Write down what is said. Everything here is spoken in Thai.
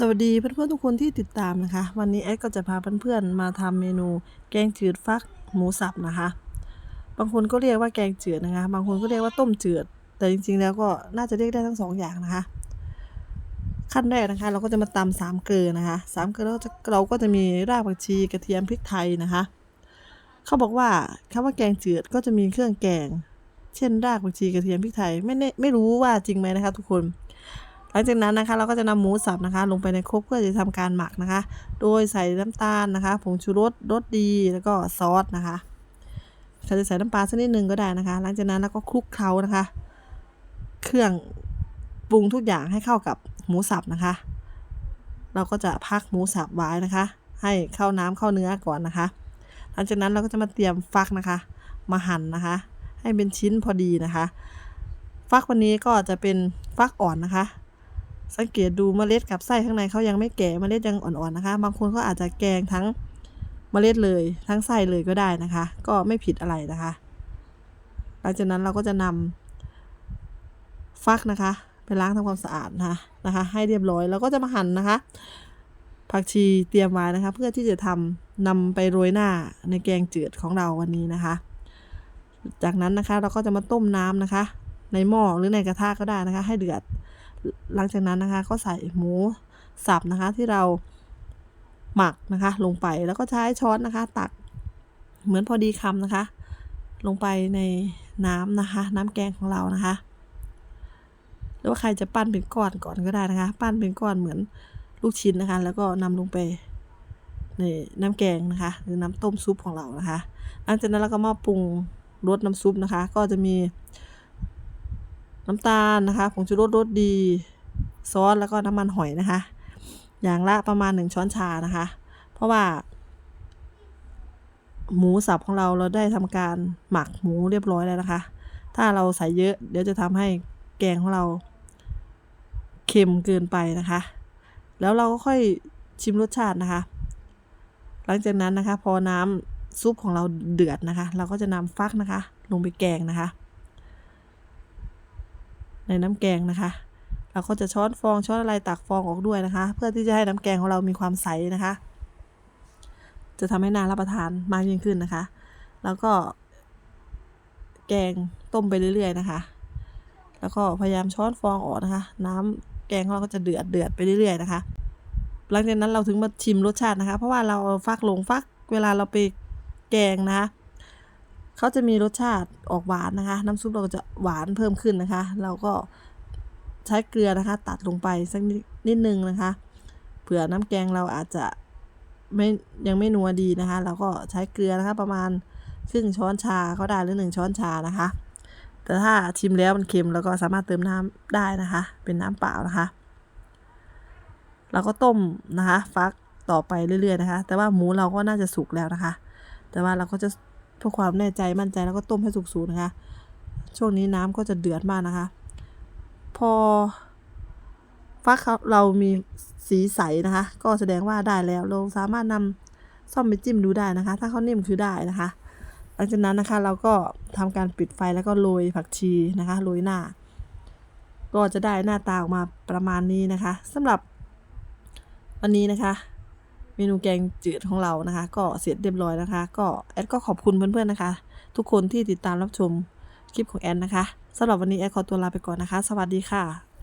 สวัสดีเพื่อนๆทุกคนที่ติดตามนะคะ วันนี้แอดก็จะพาเพื่อนๆมาทำเมนูแกงจืดฟักหมูสับนะคะ บางคนก็เรียกว่าแกงจืดนะคะ บางคนก็เรียกว่าต้มจืด แต่จริงๆแล้วก็น่าจะเรียกได้ทั้งสองอย่างนะคะ ขั้นแรกนะคะ เราก็จะมาตำสามเกลือนะคะสามเกลือเราจะเราก็จะมีรากผักชีกระเทียมพริกไทยนะคะ เขาบอกว่าคำว่าแกงจืดก็จะมีเครื่องแกง เช่นรากผักชีกระเทียมพริกไทยไม่ไม่รู้ว่าจริงไหมนะคะ ทุกคน ลังจากนั้นนะคะ เราก็จะนำหมูสับนะคะ ลงไปในครกเพื่อจะทำการหมักนะคะ โดยใส่น้ำตาลนะคะ ผงชูรสรสดีแล้วก็ซอสนะคะใครจะใส่น้ำปลาสักนิดนึงก็ได้นะคะ หลังจากนั้นเราก็คลุกเคล้านะคะ เครื่องปรุงทุกอย่างให้เข้ากับหมูสับนะคะ เราก็จะพักหมูสับไว้นะคะ ให้เข้าน้ำเข้าเนื้อก่อนนะคะ หลังจากนั้นเราก็จะมาเตรียมฟักนะคะ มาหั่นนะคะ ให้เป็นชิ้นพอดีนะคะ ฟักวันนี้ก็จะเป็นฟักอ่อนนะคะ สังเกตดูเมล็ดกับไส้ข้างในเขายังไม่แก่เมล็ดยังอ่อนๆนะคะ บางคนก็อาจจะแกงทั้งเมล็ดเลยทั้งไส้เลยก็ได้นะคะ ก็ไม่ผิดอะไรนะคะ หลังจากนั้นเราก็จะนำฟักนะคะไปล้างทำความสะอาดนะคะนะคะ ให้เรียบร้อยแล้วก็จะมาหั่นนะคะ ผักชีเตรียมไว้นะคะ เพื่อที่จะทำนำไปโรยหน้าในแกงจืดของเราวันนี้นะคะ จากนั้นนะคะเราก็จะมาต้มน้ำนะคะ ในหม้อหรือในกระทะก็ได้นะคะ ให้เดือด หลังจากนั้นนะคะ ก็ใส่หมูสับนะคะที่เราหมักนะคะ ลงไปแล้วก็ใช้ช้อนนะคะ ตักเหมือนพอดีคำนะคะ ลงไปในน้ำนะคะ น้ำแกงของเรานะคะหรือว่าใครจะปั้นเป็นก้อนก่อนก็ได้นะคะ ปั้นเป็นก้อนเหมือนลูกชิ้นนะคะ แล้วก็นำลงไปในน้ำแกงนะคะ หรือน้ำต้มซุปของเรานะคะ หลังจากนั้นเราก็มาปรุงรสน้ำซุปนะคะ ก็จะมี น้ำตาลนะคะผงชูรสรสดี ซอสแล้วก็น้ำมันหอยนะคะ อย่างละประมาณหนึ่งช้อนชานะคะ เพราะว่า หมูสับของเราเราได้ทำการหมักหมูเรียบร้อยแล้วนะคะ ถ้าเราใส่เยอะ เดี๋ยวจะทำให้แกงของเราเค็มเกินไปนะคะ แล้วเราก็ค่อยชิมรสชาตินะคะ หลังจากนั้นนะคะ พอน้ำซุปของเราเดือดนะคะ เราก็จะนำฟักนะคะ ลงไปแกงนะคะ ในน้ำแกงนะคะ เราก็จะช้อนฟองช้อนอะไรตักฟองออกด้วยนะคะ เพื่อที่จะให้น้ำแกงของเรามีความใสนะคะ จะทำให้น่ารับประทานมากยิ่งขึ้นนะคะ แล้วก็ แกงต้มไปเรื่อยๆนะคะ แล้วก็พยายามช้อนฟองออกนะคะ น้ำแกงของเราก็จะเดือดเดือดไปเรื่อยๆนะคะหลังจากนั้นเราถึงมาชิมรสชาตินะคะ เพราะว่าเราเอาฟักลงฟักเวลาเราไปแกงนะคะ เขาจะมีรสชาติออกหวานนะคะ น้ำซุปเราก็จะหวานเพิ่มขึ้นนะคะ เราก็ใช้เกลือนะคะ ตัดลงไปสักนิดนิดนึงนะคะ เผื่อน้ำแกงเราอาจจะไม่ยังไม่นัวดีนะคะ เราก็ใช้เกลือนะคะ ประมาณครึ่งช้อนชาก็ได้หรือหนึ่งช้อนชานะคะ แต่ถ้าชิมแล้วมันเค็มเราก็สามารถเติมน้ำได้นะคะ เป็นน้ำเปล่านะคะ เราก็ต้มนะคะ ฟักต่อไปเรื่อยๆนะคะ แต่ว่าหมูเราก็น่าจะสุกแล้วนะคะ แต่ว่าเราก็จะ เพื่อความแน่ใจมั่นใจแล้วก็ต้มให้สุกๆนะคะ ช่วงนี้น้ำก็จะเดือดมากนะคะ พอฟักเรามีสีใสนะคะ ก็แสดงว่าได้แล้วเราสามารถนำซ่อมไปจิ้มดูได้นะคะ ถ้าเขานิ่มคือได้นะคะหลังจากนั้นนะคะเราก็ทำการปิดไฟแล้วก็โรยผักชีนะคะโรยหน้า ก็จะได้หน้าตาออกมาประมาณนี้นะคะสำหรับวันนี้นะคะ เมนูแกงจืดของเรานะคะ ก็เสร็จเรียบร้อยนะคะ ก็แอดก็ขอบคุณเพื่อนๆนะคะ ทุกคนที่ติดตามรับชมคลิปของแอดนะคะสำหรับวันนี้แอดขอตัวลาไปก่อนนะคะ สวัสดีค่ะ